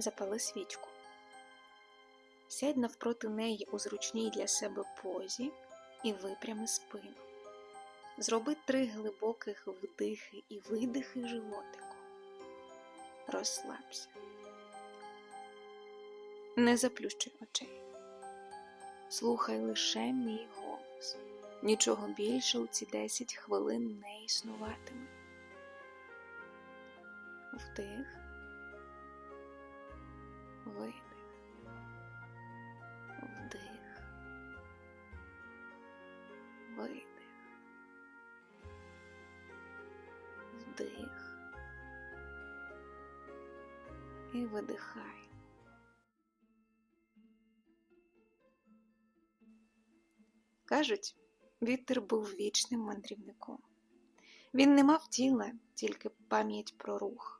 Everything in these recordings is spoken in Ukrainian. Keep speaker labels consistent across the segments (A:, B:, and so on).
A: Запали свічку. Сядь навпроти неї у зручній для себе позі і випрями спину. Зроби три глибоких вдихи і видихи животику. Розслабся. Не заплющуй очей. Слухай лише мій голос. Нічого більше у ці 10 хвилин не існуватиме. Вдих, видих, вдих, видих, вдих і видихай. Кажуть, вітер був вічним мандрівником. Він не мав тіла, тільки пам'ять про рух.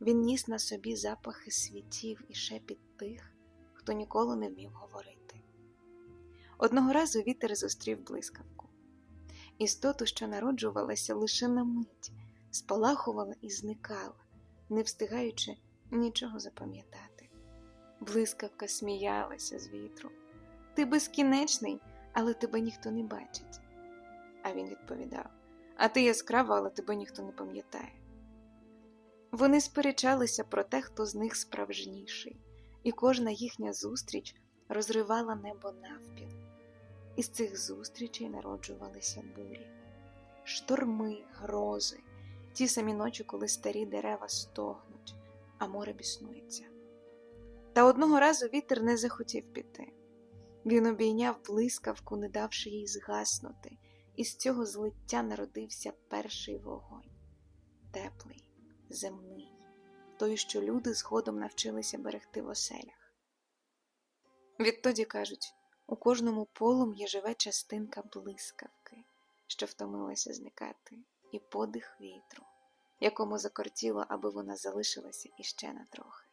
A: Він ніс на собі запахи світів і шепіт тих, хто ніколи не вмів говорити. Одного разу вітер зустрів блискавку. Істоту, що народжувалася лише на мить, спалахувала і зникала, не встигаючи нічого запам'ятати. Блискавка сміялася з вітру. Ти безкінечний, але тебе ніхто не бачить. А він відповідав А ти яскрава, але тебе ніхто не пам'ятає. Вони сперечалися про те, хто з них справжніший, і кожна їхня зустріч розривала небо навпіл. Із цих зустрічей народжувалися бурі, шторми, грози, ті самі ночі, коли старі дерева стогнуть, а море біснується. Та одного разу вітер не захотів піти. Він обійняв блискавку, не давши їй згаснути, і з цього злиття народився перший вогонь теплий, земний, той, що люди згодом навчилися берегти в оселях. Відтоді кажуть у кожному полум'ї живе частинка блискавки, що втомилася зникати, і подих вітру, якому закортіло, аби вона залишилася іще на трохи.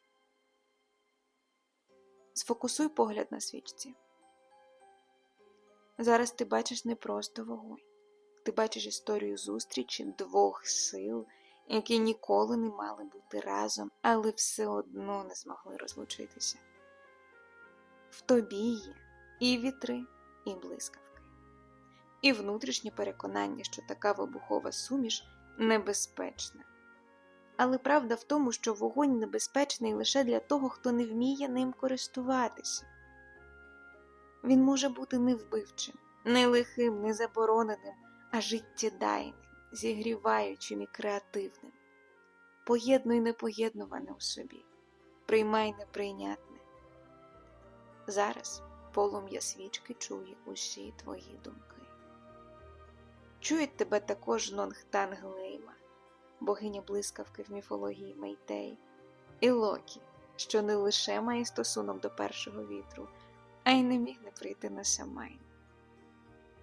A: Сфокусуй погляд на свічці. Зараз ти бачиш не просто вогонь, ти бачиш історію зустрічі двох сил, які ніколи не мали бути разом, але все одно не змогли розлучитися. В тобі є і вітри, і блискавки, і внутрішнє переконання, що така вибухова суміш небезпечна. Але правда в тому, що вогонь небезпечний лише для того, хто не вміє ним користуватися. Він може бути невбивчим, не лихим, не забороненим, а життєдайним, зігріваючим і креативним. Поєднуй непоєднуване у собі, приймай неприйнятне. Зараз полум'я свічки чує усі твої думки. Чують тебе також Нонгтан Глейма, богиня блискавки в міфології Мейтей, і Локі, що не лише має стосунок до першого вітру, а й не міг не прийти на Самайн.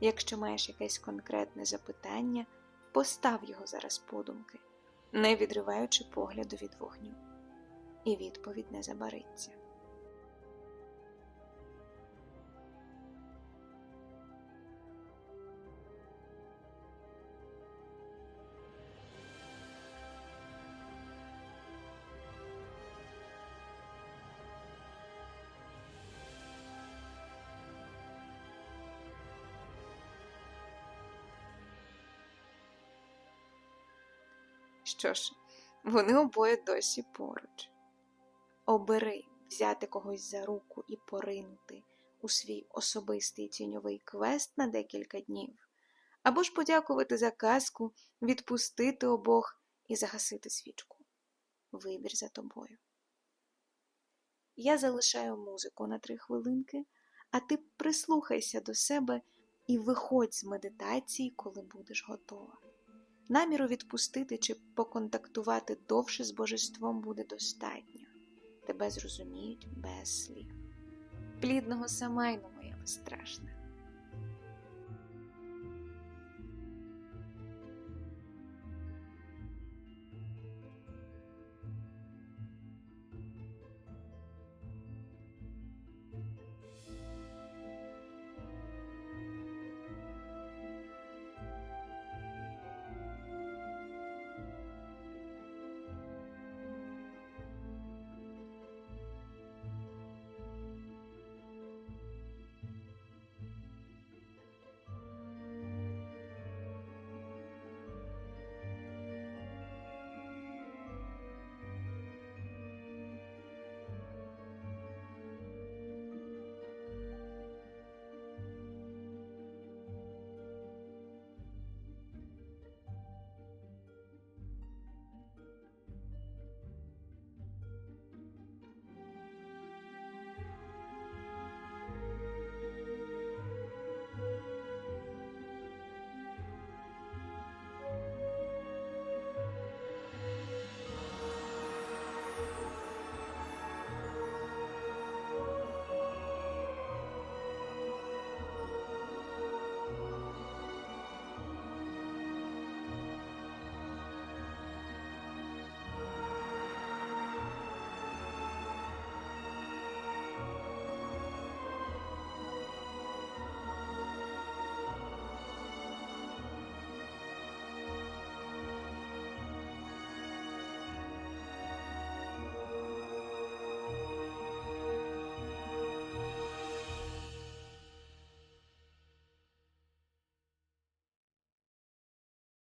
A: Якщо маєш якесь конкретне запитання, постав його зараз подумки, не відриваючи погляду від вогню, і відповідь не забариться. Що ж, вони обоє досі поруч. Обери взяти когось за руку і поринути у свій особистий тіньовий квест на декілька днів, або ж подякувати за казку, відпустити обох і загасити свічку. Вибір за тобою. Я залишаю музику на три хвилинки, а ти прислухайся до себе і виходь з медитації, коли будеш готова. Наміру відпустити чи поконтактувати довше з божеством буде достатньо, тебе зрозуміють без слів. Плідного самайну, моя безстрашна.